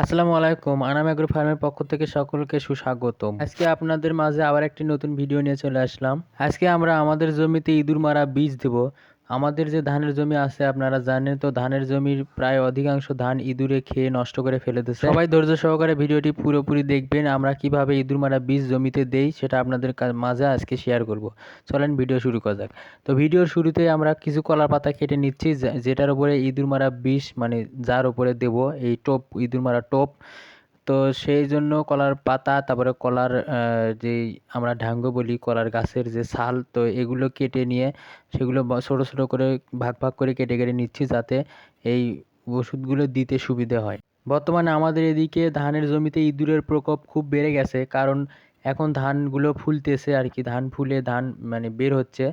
আসসালামু আলাইকুম, আনাম এগ্রো ফার্মের পক্ষ থেকে সকলকে সুস্বাগত আজকে আপনাদের মাঝে আবার একটি নতুন ভিডিও নিয়ে চলে আসলাম। আজকে আমরা আমাদের জমিতে ইঁদুর মারা বীজ দেব। আমাদের যে ধানের জমি আছে, আপনারা জানেন তো, ধানের জমির প্রায় অধিকাংশ ধান ইঁদুরে খেয়ে নষ্ট করে ফেলে দিচ্ছে সবাই ধৈর্য সহকারে ভিডিওটি পুরোপুরি দেখবেন। আমরা কীভাবে ইঁদুর মারা বীজ জমিতে দেই, সেটা আপনাদের মাঝে আজকে শেয়ার করব। চলেন ভিডিও শুরু করা যাক। তো ভিডিওর শুরুতে আমরা কিছু কলার পাতা কেটে নিচ্ছি যেটার উপরে ইঁদুর মারা বিষ মানে যার উপরে দেব, এই টোপ ইঁদুর মারা টোপ তো সেই জন্য কলার পাতা, তারপরে কলার যেই আমরা ঢাঙ্গ বলি, কলার গাছের যে ছাল, তো এগুলো কেটে নিয়ে সেগুলো ছোট ছোট করে ভাগ ভাগ করে কেটে কেটে নিচ্ছি যাতে এই ওষুধগুলো দিতে সুবিধে হয়। বর্তমানে আমাদের এদিকে ধানের জমিতে ইঁদুরের প্রকোপ খুব বেড়ে গেছে, কারণ এখন ধানগুলো ফুলতেছে আর কি, ধান ফুলে ধান মানে বের হচ্ছে।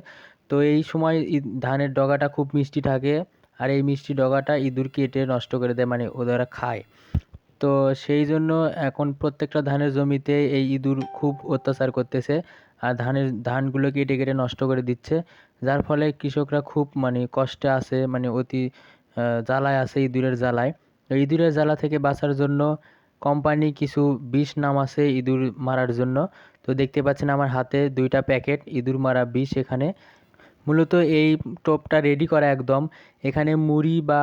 তো এই সময় ধানের ডগাটা খুব মিষ্টি থাকে, আর এই মিষ্টি ডগাটা ইঁদুর কেটে নষ্ট করে দেয় মানে ওরা খায়। তো সেই জন্য এখন প্রত্যেকটা ধানের জমিতে এই ইঁদুর খুব অত্যাচার করতেছে আর ধানের ধানগুলো কেটে কেটে নষ্ট করে দিচ্ছে। যার ফলে কৃষকরা খুব মানে কষ্টে আছে মানে অতি জ্বালায় আছে ইঁদুরের জ্বালায়। ইঁদুরের জ্বালা থেকে বাঁচার জন্য কোম্পানি কিছু বিষ নাম আছে ইঁদুর মারার জন্য। তো দেখতে পাচ্ছেন আমার হাতে দুইটা প্যাকেট, ইঁদুর মারা বিষ এখানে। মূলত এই টোপটা রেডি করা একদম। এখানে মুড়ি বা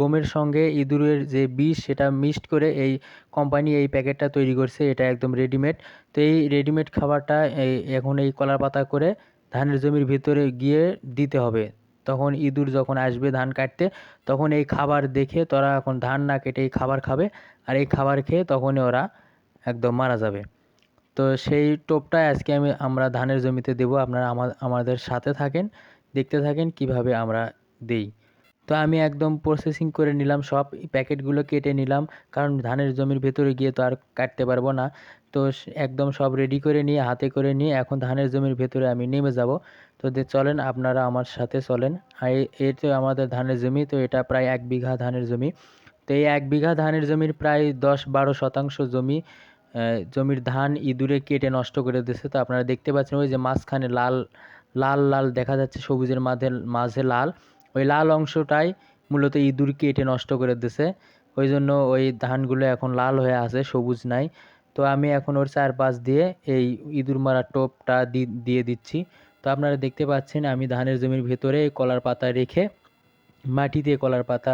গমের সঙ্গে ইঁদুরের যে বিষ, সেটা মিক্সড করে এই কোম্পানি এই প্যাকেটটা তৈরি করছে। এটা একদম রেডিমেড তো এই রেডিমেড খাবারটা এখন এই কলার পাতা করে ধানের জমির ভিতরে গিয়ে দিতে হবে। তখন ইঁদুর যখন আসবে ধান কাটতে, তখন এই খাবার দেখে তোরা এখন ধান না কেটে এই খাবার খাবে। আর এই খাবার খেয়ে তখনই ওরা একদম মারা যাবে। তো সেই টোপটা আজকে আমি, আমরা ধানের জমিতে দেব। আপনারা আমা- আমাদের সাথে থাকেন, দেখতে থাকেন কীভাবে আমরা দেই। তো আমি একদম প্রসেসিং করে নিলাম সব প্যাকেটগুলো কেটে নিলাম। কারণ ধানের জমির ভেতরে গিয়ে তো আর কাটতে পারব না। তো একদম সব রেডি করে নিয়ে, হাতে করে নিয়ে এখন ধানের জমির ভেতরে আমি নেমে যাব। তো চলেন আপনারা আমার সাথে চলেন। এই তো আমাদের ধানের জমি, তো এটা প্রায় এক বিঘা ধানের জমি। তো এই এক বিঘা ধানের জমির প্রায় দশ বারো শতাংশ জমি জমির ধান ইঁদুরে কেটে নষ্ট করে দিয়েছে। তো আপনারা দেখতে পাচ্ছেন ওই যে মাঝখানে লাল লাল লাল দেখা যাচ্ছে, সবুজের মাঝে মাঝে লাল। ওই লাল অংশটাই মূলত ইঁদুর কেটে নষ্ট করে দিয়েছে। ওই জন্য ওই ধানগুলো এখন লাল হয়ে আছে, সবুজ নাই। তো আমি এখন ওর চারপাশ দিয়ে এই ইঁদুর মারা টোপটা দিয়ে দিচ্ছি। তো আপনারা দেখতে পাচ্ছেন, আমি ধানের জমির ভেতরে কলার পাতা রেখে মাটিতে কলার পাতা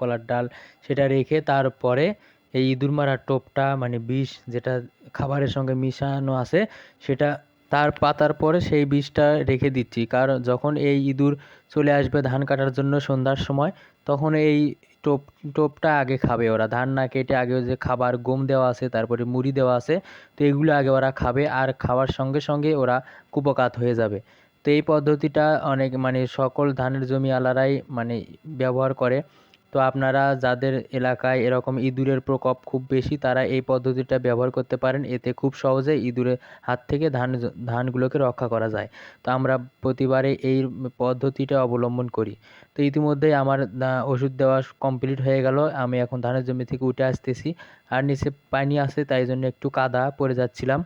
কলার ডাল সেটা রেখে তারপরে এই ইঁদুর মারার টোপটা মানে বিষ যেটা খাবারের সঙ্গে মিশানো আছে, সেটা তার পাতার পরে সেই বিষটা রেখে দিচ্ছি। কারণ যখন এই ইঁদুর চলে আসবে ধান কাটার জন্য সন্ধ্যার সময়, তখন এই টোপ, টোপটা আগে খাবে ওরা। ধান না কেটে আগে যে খাবার গম দেওয়া আছে, তারপরে মুড়ি দেওয়া আছে, তো এগুলো আগে ওরা খাবে আর খাওয়ার সঙ্গে সঙ্গে ওরা কুপকাত হয়ে যাবে। তো এই পদ্ধতিটা অনেক মানে সকল ধানের জমি আলারাই মানে ব্যবহার করে। তো আপনারা যাদের এলাকায় এরকম ইঁদুরের প্রকোপ খুব বেশি, তারা এই পদ্ধতিটা ব্যবহার করতে পারেন। এতে খুব সহজে ইঁদুরের হাত থেকে ধান, ধানগুলোকে রক্ষা করা যায়। তো আমরা প্রতিবারে এই পদ্ধতিটা অবলম্বন করি। তো ইতিমধ্যেই আমার ওষুধ দেওয়া কমপ্লিট হয়ে গেল। আমি এখন ধানের জমি থেকে উঠে আসতেছি। আর নিচে পানি আছে, তাই জন্য একটু কাদা পড়ে যাচ্ছিলাম।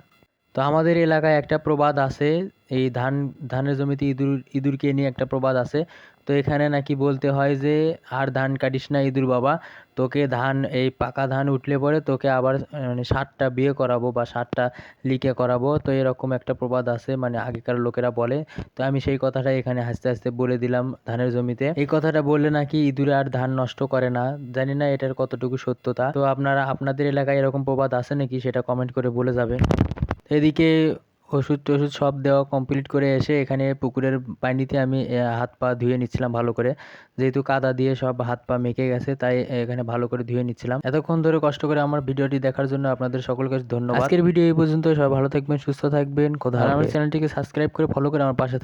তো আমাদের এলাকায় একটা প্রবাদ আছে, এই ধান, ধানের জমিতে ইঁদুর, ইঁদুরকে নিয়ে একটা প্রবাদ আছে। তো এখানে নাকি বলতে হয় যে, আর ধান কাটিস না ইঁদুর বাবা, তোকে ধান, এই পাকা ধান উঠলে পরে তোকে আবার মানে ষাটটা বিয়ে করাবো বা ষাটটা লিকে করাবো। তো এরকম একটা প্রবাদ আছে মানে আগেকার লোকেরা বলে। তো আমি সেই কথাটা এখানে হাসতে হাসতে বলে দিলাম ধানের জমিতে। এই কথাটা বললে নাকি ইঁদুরে আর ধান নষ্ট করে না। জানি না এটার কতটুকু সত্যতা। তো আপনারা, আপনাদের এলাকায় এরকম প্রবাদ আছে নাকি, সেটা কমেন্ট করে বলে যাবেন এদিকে ওষুধ টষুধ সব দেওয়া কমপ্লিট করে এসে এখানে পুকুরের পানিতে আমি হাত পা ধুয়ে নিচ্ছিলাম ভালো করে। যেহেতু কাদা দিয়ে সব হাত পা মেখে গেছে তাই এখানে ভালো করে ধুয়ে নিচ্ছিলাম। এতক্ষণ ধরে কষ্ট করে আমার ভিডিওটি দেখার জন্য আপনাদের সকলকে ধন্যবাদ। আজকের ভিডিও এই পর্যন্ত সবাই ভালো থাকবেন সুস্থ থাকবেন কোথাও আমার চ্যানেলটিকে সাবস্ক্রাইব করে ফলো করে আমার পাশে।